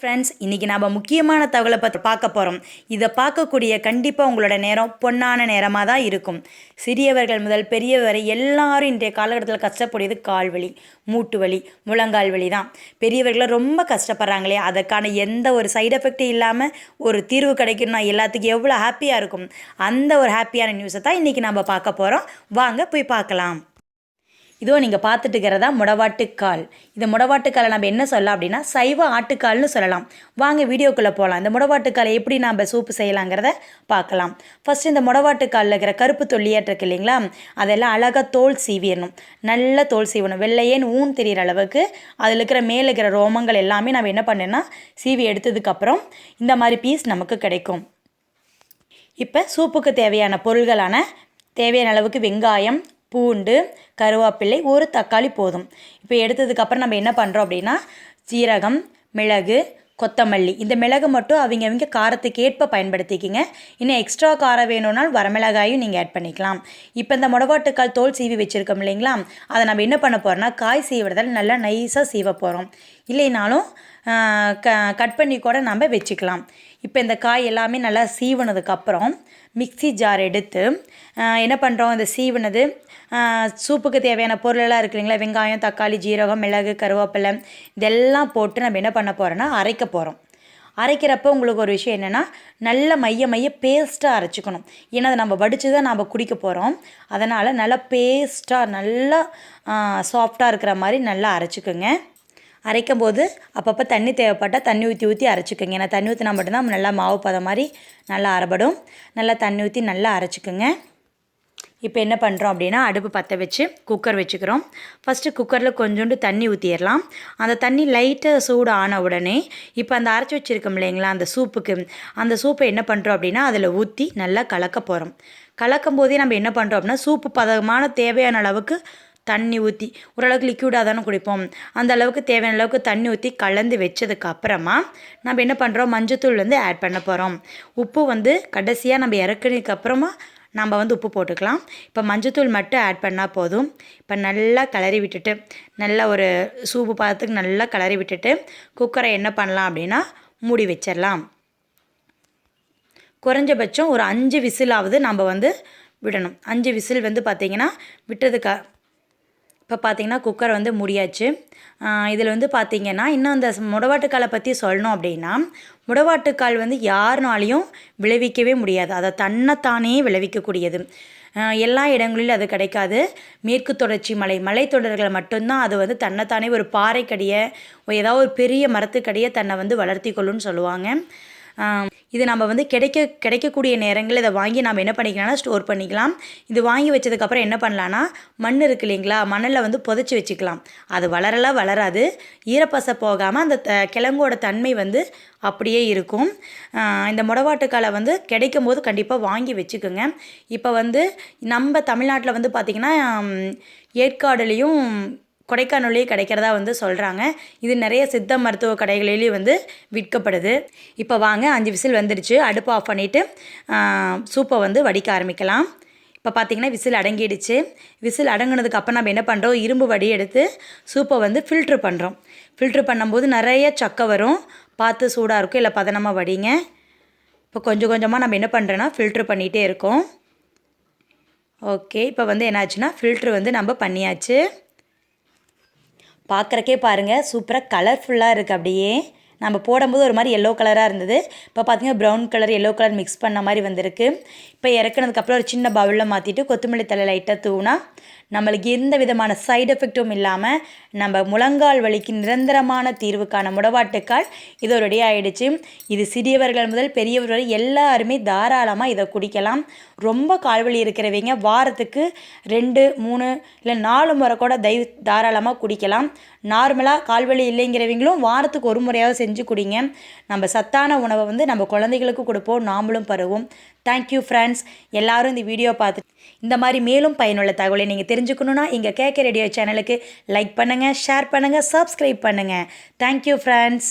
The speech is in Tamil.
ஃப்ரெண்ட்ஸ் இன்றைக்கி நம்ம முக்கியமான தகவலை பற்றி பார்க்க போகிறோம் இதை பார்க்கக்கூடிய கண்டிப்பாக உங்களோட நேரம் பொன்னான நேரமாக தான் இருக்கும். சிறியவர்கள் முதல் பெரியவரை எல்லாரும் இன்றைய காலகட்டத்தில் கஷ்டப்படுறது கால் வலி மூட்டு வலி முழங்கால் வலி தான். பெரியவர்கள் ரொம்ப கஷ்டப்படுறாங்களே அதற்கான எந்த ஒரு சைடு எஃபெக்ட்டும் இல்லாமல் ஒரு தீர்வு கிடைக்கணும்னா எல்லாத்துக்கும் எவ்வளோ ஹாப்பியாக இருக்கும். அந்த ஒரு ஹாப்பியான நியூஸை தான் இன்றைக்கி நம்ம பார்க்க போகிறோம் வாங்க போய் பார்க்கலாம். இதோ நீங்கள் பார்த்துட்டு இருக்கிறதா முடவாட்டுக்கால். இந்த முடவாட்டுக்காலை நம்ம என்ன சொல்லலாம் அப்படின்னா சைவ ஆட்டுக்கால்னு சொல்லலாம். வாங்க வீடியோக்குள்ளே போகலாம் இந்த முடவாட்டுக்காலை எப்படி நாம் சூப்பு செய்யலாங்கிறத பார்க்கலாம். ஃபஸ்ட் இந்த முடவாட்டுக்காலில் இருக்கிற கருப்பு தொல்லியாட்டு இருக்கு இல்லைங்களா? அதெல்லாம் அழகாக தோல் சீவிடணும். நல்ல தோல் சீவணும். வெள்ளையேன்னு ஊன் தெரியிற அளவுக்கு அதில் இருக்கிற மேலே இருக்கிற ரோமங்கள் எல்லாமே நம்ம என்ன பண்ணேன்னா சீவி எடுத்ததுக்கப்புறம் இந்த மாதிரி பீஸ் நமக்கு கிடைக்கும். இப்போ சூப்புக்கு தேவையான பொருள்களான தேவையான அளவுக்கு வெங்காயம் பூண்டு கருவேப்பிலை ஒரு தக்காளி போதும். இப்போ எடுத்ததுக்கப்புறம் நம்ம என்ன பண்ணுறோம் அப்படின்னா சீரகம் மிளகு கொத்தமல்லி. இந்த மிளகு மட்டும் அவங்க அவங்க காரத்துக்கு ஏற்ப பயன்படுத்திக்கிங்க. இன்னும் எக்ஸ்ட்ரா காரம் வேணும்னால் வரமிளகாயும் நீங்கள் ஆட் பண்ணிக்கலாம். இப்போ இந்த முடவாட்டுக்கால் தோல் சீவி வச்சுருக்கோம் இல்லைங்களா? அதை நம்ம என்ன பண்ண போகிறோம்னா காய் சீவிடுறதால நல்லா நைஸாக சீவ போகிறோம் இல்லைனாலும் க கட் பண்ணி கூட நம்ம வச்சுக்கலாம். இப்போ இந்த காய் எல்லாமே நல்லா சீவனதுக்கப்புறம் மிக்சி ஜார் எடுத்து என்ன பண்ணுறோம் இந்த சீவனது சூப்புக்கு தேவையான பொருளெல்லாம் இருக்கு இல்லைங்களா? வெங்காயம் தக்காளி ஜீரகம் மிளகு கருவேப்பிலை இதெல்லாம் போட்டு நம்ம என்ன பண்ண போகிறோன்னா அரைக்க போகிறோம் அரைக்கிறப்ப உங்களுக்கு ஒரு விஷயம் என்னென்னா நல்ல மைய மைய பேஸ்ட்டாக அரைச்சிக்கணும். ஏன்னா அதை நம்ம வடித்து தான் நம்ம குடிக்க போகிறோம் அதனால் நல்லா பேஸ்ட்டாக நல்லா சாஃப்டாக இருக்கிற மாதிரி நல்லா அரைச்சிக்கோங்க. அரைக்கும் போது அப்பப்போ தண்ணி தேவைப்பட்டால் தண்ணி ஊற்றி ஊற்றி அரைச்சிக்கோங்க. ஏன்னா தண்ணி ஊற்றினா மட்டும்தான் நல்லா மாவு பதம் மாதிரி நல்லா அரைபடும். நல்லா தண்ணி ஊற்றி நல்லா அரைச்சிக்கோங்க. இப்போ என்ன பண்ணுறோம் அப்படின்னா அடுப்பு பற்ற வச்சு குக்கர் வச்சுக்கிறோம். ஃபஸ்ட்டு குக்கரில் கொஞ்சோண்டு தண்ணி ஊற்றிடலாம் அந்த தண்ணி லைட்டாக சூடு ஆன உடனே இப்போ அந்த அரைச்சி வச்சுருக்கோம் இல்லைங்களா அந்த சூப்புக்கு அந்த சூப்பை என்ன பண்ணுறோம் அப்படின்னா அதில் ஊற்றி நல்லா கலக்க போகிறோம் கலக்கும் போதே நம்ம என்ன பண்ணுறோம் அப்படின்னா சூப்பு பதமான தேவையான அளவுக்கு தண்ணி ஊற்றி ஓரளவுக்கு லிக்யூடாக தானே குடிப்போம். அந்த அளவுக்கு தேவையான அளவுக்கு தண்ணி ஊற்றி கலந்து வச்சதுக்கு அப்புறமா நம்ம என்ன பண்ணுறோம் மஞ்சத்தூள் வந்து ஆட் பண்ண போகிறோம் உப்பு வந்து கடைசியாக நம்ம இறக்குனதுக்கு அப்புறமா நம்ம வந்து உப்பு போட்டுக்கலாம். இப்போ மஞ்சத்தூள் மட்டும் ஆட் பண்ணால் போதும். இப்போ நல்லா கிளறி விட்டுட்டு நல்லா ஒரு சூப்பு பார்த்துக்கு நல்லா கிளறி விட்டுட்டு குக்கரை என்ன பண்ணலாம் அப்படின்னா மூடி வச்சிடலாம். குறைஞ்சபட்சம் ஒரு அஞ்சு விசிலாவது நம்ம வந்து விடணும். அஞ்சு விசில் வந்து பார்த்திங்கன்னா விட்டதுக்கு இப்போ பார்த்தீங்கன்னா குக்கர் வந்து முடியாச்சு. இதில் வந்து பார்த்திங்கன்னா இன்னும் அந்த முடவாட்டுக்காலை பற்றி சொல்லணும் அப்படின்னா முடவாட்டுக்கால் வந்து யாருனாலையும் விளைவிக்கவே முடியாது. அதை தன்னைத்தானே விளைவிக்கக்கூடியது. எல்லா இடங்களிலும் அது கிடைக்காது. மேற்கு தொடர்ச்சி மலை மலைத்தொடர்களை மட்டும்தான் அது வந்து தன்னைத்தானே ஒரு பாறைக்கடியை ஏதாவது ஒரு பெரிய மரத்துக்கடியை தன்னை வந்து வளர்த்தி கொள்ளுன்னு சொல்லுவாங்க. இது நம்ம வந்து கிடைக்க கிடைக்கக்கூடிய நேரங்களில் இதை வாங்கி நம்ம என்ன பண்ணிக்கலாம்னா ஸ்டோர் பண்ணிக்கலாம். இது வாங்கி வச்சதுக்கப்புறம் என்ன பண்ணலான்னா மண் இருக்கு இல்லைங்களா? மண்ணில் வந்து புதைச்சி வச்சுக்கலாம். அது வளரலாம் வளராது. ஈரப்பசை போகாமல் அந்த த கிழங்கோட தன்மை வந்து அப்படியே இருக்கும். இந்த முடவாட்டுக்காலை வந்து கிடைக்கும் போது கண்டிப்பாக வாங்கி வச்சுக்கோங்க. இப்போ வந்து நம்ம தமிழ்நாட்டில் வந்து பார்த்திங்கன்னா ஏற்காடுலேயும் கொடைக்கானல்லேயே கிடைக்கிறதா வந்து சொல்கிறாங்க இது நிறைய சித்த மருத்துவ கடைகளிலேயும் வந்து விற்கப்படுது. இப்போ வாங்க அஞ்சு விசில் வந்துடுச்சு அடுப்பு ஆஃப் பண்ணிவிட்டு சூப்பை வந்து வடிக்க ஆரம்பிக்கலாம். இப்போ பார்த்திங்கன்னா விசில் அடங்கிடுச்சு. விசில் அடங்கினதுக்கு அப்புறம் நம்ம என்ன பண்ணுறோம் இரும்பு வடி எடுத்து சூப்பை வந்து ஃபில்ட்ரு பண்ணுறோம் ஃபில்ட்ரு பண்ணும்போது நிறைய சக்கை வரும். பார்த்து சூடாக இருக்கும் இல்லை பதனமாக வடிங்க. இப்போ கொஞ்சம் கொஞ்சமாக நம்ம என்ன பண்ணுறோன்னா ஃபில்ட்ரு பண்ணிகிட்டே இருக்கோம். ஓகே இப்போ வந்து என்னாச்சுன்னா ஃபில்ட்ரு வந்து நம்ம பண்ணியாச்சு. பார்க்குறக்கே பாருங்கள் சூப்பராக கலர்ஃபுல்லாக இருக்குது அப்படியே. நம்ம போடும்போது ஒரு மாதிரி எல்லோ கலராக இருந்தது. இப்போ பார்த்திங்கன்னா brown colour yellow colour mix பண்ண மாதிரி வந்திருக்கு. இப்போ இறக்குனதுக்கப்புறம் ஒரு சின்ன பவுலில் மாற்றிட்டு கொத்தமல்லி தலை லைட்டாக தூவினா நம்மளுக்கு எந்த விதமான சைடு எஃபெக்ட்டும் இல்லாமல் நம்ம முழங்கால் வலிக்கு நிரந்தரமான தீர்வுக்கான முடவாட்டுக்கால் இது ரெடி ஆகிடுச்சு இது சிறியவர்கள் முதல் பெரியவர்கள் வரை எல்லாருமே தாராளமாக இதை குடிக்கலாம். ரொம்ப கால்வலி இருக்கிறவங்க வாரத்துக்கு ரெண்டு மூணு இல்லை நாலு முறை கூட தயவு தாராளமாக குடிக்கலாம். நார்மலாக கால்வலி இல்லைங்கிறவங்களும் வாரத்துக்கு ஒரு முறையாவது செஞ்சு குடிங்க. நம்ம சத்தான உணவை வந்து நம்ம குழந்தைகளுக்கு கொடுப்போம் நாமளும் பருவோம். தேங்க்யூ ஃப்ரெண்ட்ஸ் எல்லோரும் இந்த வீடியோ பார்த்து இந்த மாதிரி மேலும் பயனுள்ள தகவலை நீங்கள் தெரிஞ்சுக்கணுன்னா இங்கே கேட்க ரேடியோ சேனலுக்கு லைக் பண்ணுங்கள் ஷேர் பண்ணுங்கள் சப்ஸ்கிரைப் பண்ணுங்கள் தேங்க்யூ ஃப்ரெண்ட்ஸ்